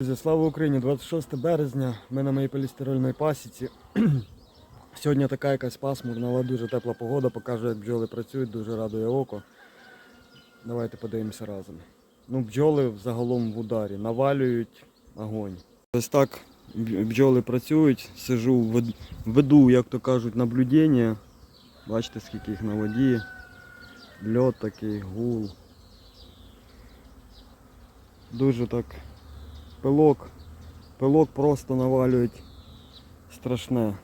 Друзі, слава Україні! 26 березня. Ми на моїй полістирольній пасіці. Сьогодні така якась пасмурна, але дуже тепла погода, покажу, як бджоли працюють, дуже радує око. Давайте подивимося разом. Ну, бджоли загалом в ударі, навалюють огонь. Ось так бджоли працюють, сижу, вед- веду, як то кажуть, наблюдення. Бачите, скільки їх на воді. Льот такий, гул. Дуже так пилок. Пилок просто навалюють страшне.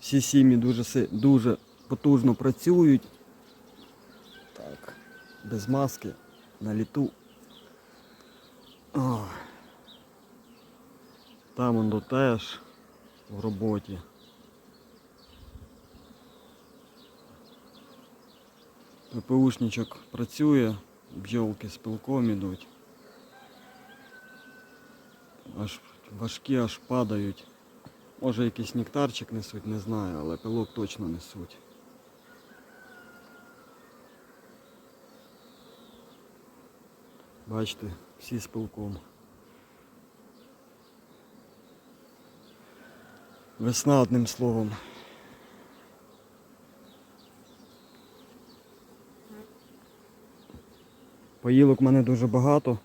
Всі сім'ї дуже, дуже потужно працюють. Так, без маски, на літу. Ох. Там он теж в роботі. ППУшничок працює, бджолки з пилком ідуть. Аж важкі аж падають. Може якийсь нектарчик несуть, не знаю, але пилок точно несуть. Бачите, всі з пилком. Весна одним словом. Поїлок в мене дуже багато.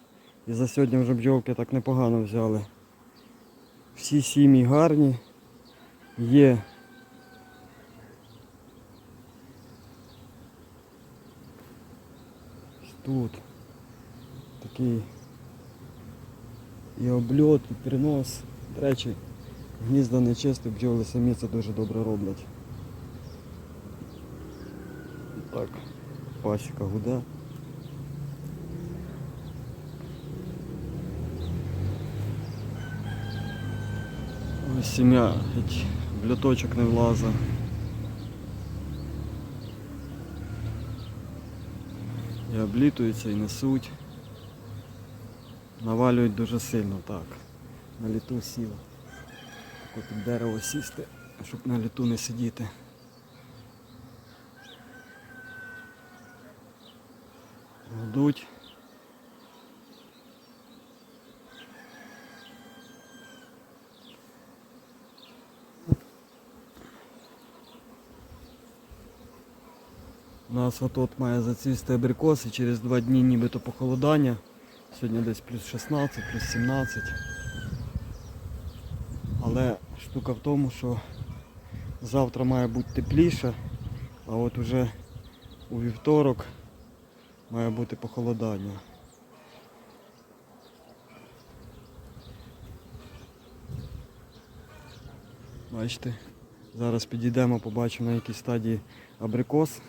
І за сьогодні вже бджолки так непогано взяли. Всі сім'ї гарні. Є. Тут такий і обльот, і принос. До речі, гнізда не чисті, бджоли самі це дуже добре роблять. Так, пасіка гуде. Ось сім'я в льоточок не влазить. І облітуються і несуть. Навалюють дуже сильно так. На літу сіло. Так під дерево сісти, щоб на літу не сидіти. Гудуть. Нас от має зацвісти абрикос і через два дні нібито похолодання. Сьогодні десь плюс 16, плюс 17. Але штука в тому, що завтра має бути тепліше, а от уже у вівторок має бути похолодання. Бачите, зараз підійдемо, побачимо на якій стадії абрикос.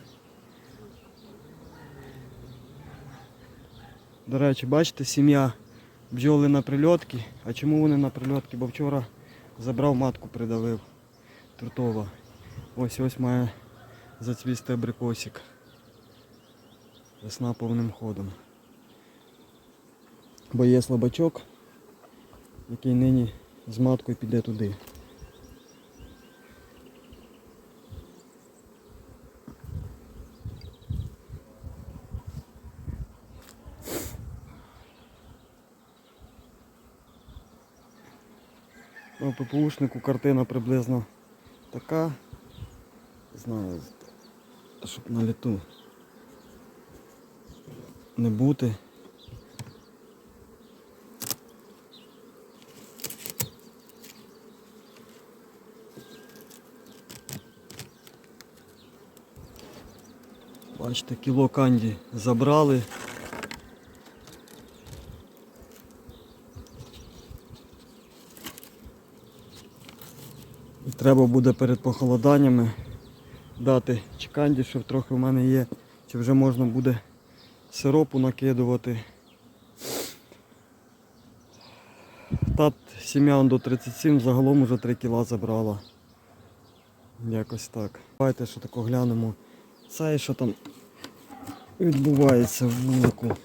До речі, бачите, сім'я бджоли на прильотки. А чому вони на прильотки? Бо вчора забрав матку, придавив трутова. Ось ось має зацвісти абрикосик. Весна повним ходом. Бо є слабачок, який нині з маткою піде туди. ППУшнику картина приблизно така. Знаю, щоб на літу не бути. Бачите, кіло канді забрали. І треба буде перед похолоданнями дати чи канді, що трохи в мене є, чи вже можна буде сиропу накидувати. Тат сім'я до 37 загалом уже 3 кіла забрала. Якось так. Давайте що тако глянемо. Це і що там відбувається в вулику.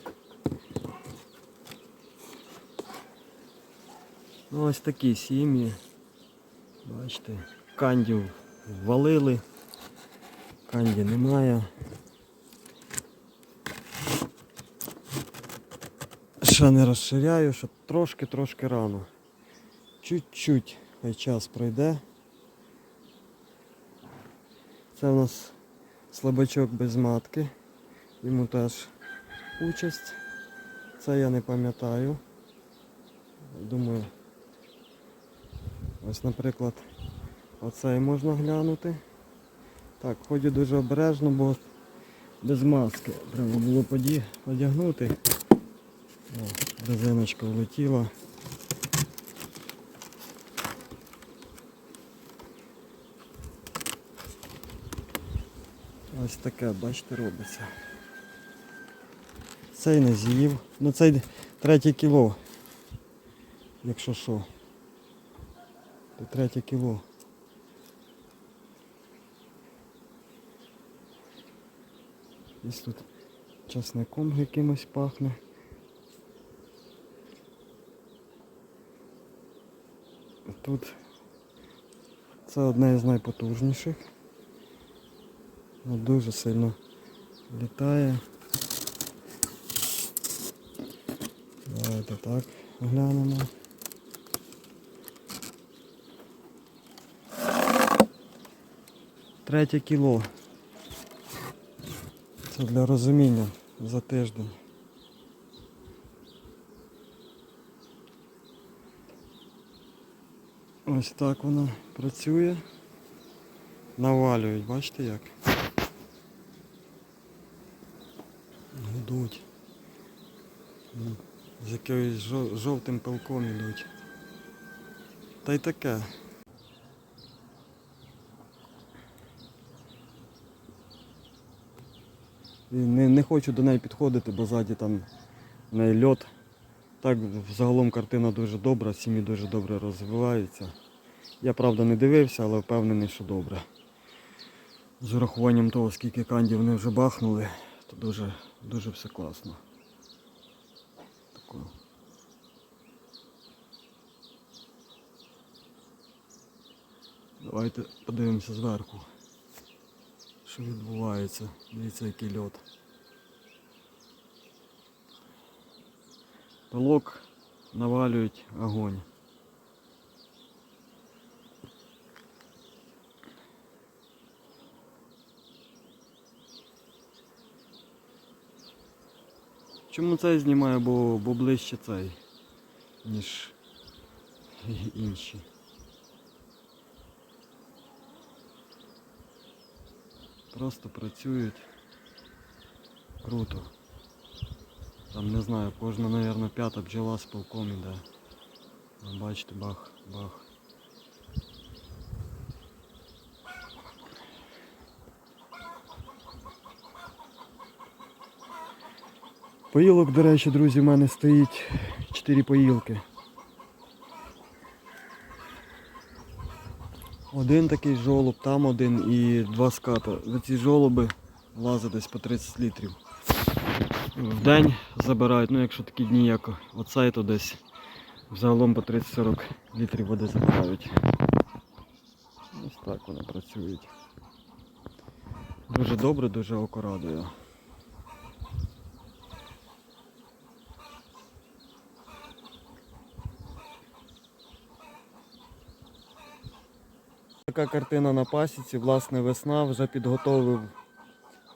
Ну, ось такі сім'ї. Бачите, кандів ввалили, канді немає. ще не розширяю, що трошки-трошки рано. Чуть-чуть хай час пройде. Це у нас слабачок без матки. Йому теж участь. Це я не пам'ятаю. Думаю, ось, наприклад, оцей можна глянути. Так, ходю дуже обережно, бо без маски. Треба було поді- одягнути. О, резиночка влетіла. Ось таке, бачите, робиться. Цей не з'їв. Ну цей третє кіло. Якщо що. То третє кіло. Ось тут часником якимось пахне. Тут це одне із найпотужніших. Воно Дуже сильно літає. Давайте так глянемо. Третє кіло. Це для розуміння за тиждень. Ось так воно працює. Навалюють, бачите як? Гудуть. З якимось жовтим пилком ідуть. Та й таке. Не, не хочу до неї підходити, бо ззаді там в неї льот. Так, загалом картина дуже добра, сім'ї дуже добре розвиваються. Я правда не дивився, але впевнений, що добре. З урахуванням того, скільки кандів вони вже бахнули, то дуже, дуже все класно. Тако. Давайте подивимося зверху. Що відбувається? Дивіться, який льот. Пилок навалюють огонь. Чому цей знімаю, бо, бо ближче цей, ніж інші. Просто працюють круто. Там не знаю, кожна, мабуть, п'ята бджола з полком іде. Бачите, бах, бах. Поїлок, до речі, друзі, в мене стоїть 4 поїлки. Один такий жолоб, там один і два ската. За ці жолоби лазить десь по 30 літрів. В день забирають, ну якщо такі дні, як оцей, то десь взагалом по 30-40 літрів води забирають. Ось так вони працюють. Дуже добре, дуже око радує. Така картина на пасіці, власне, весна вже підготовив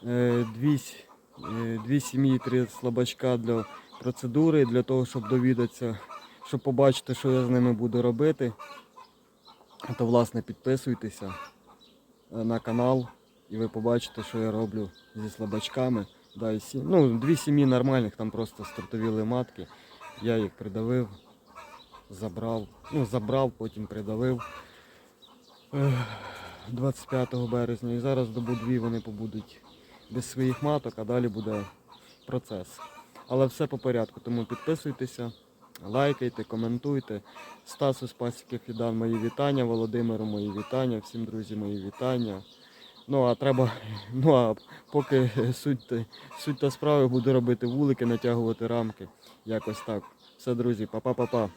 е, дві, е, дві сім'ї, три слабачка для процедури, для того, щоб довідатися, щоб побачити, що я з ними буду робити. То власне підписуйтеся е, на канал і ви побачите, що я роблю зі слабачками. Да, і сі... ну, дві сім'ї нормальних, там просто стартовіли матки. Я їх придавив, забрав, ну забрав, потім придавив. Ех, 25 березня. І зараз добу дві вони побудуть без своїх маток, а далі буде процес. Але все по порядку, тому підписуйтеся, лайкайте, коментуйте. Стасу з пасіки Фідан мої вітання, Володимиру мої вітання, всім друзі мої вітання. Ну а треба, ну а поки суть, суть та справи буду робити вулики, натягувати рамки. Якось так. Все, друзі, па-па-па-па.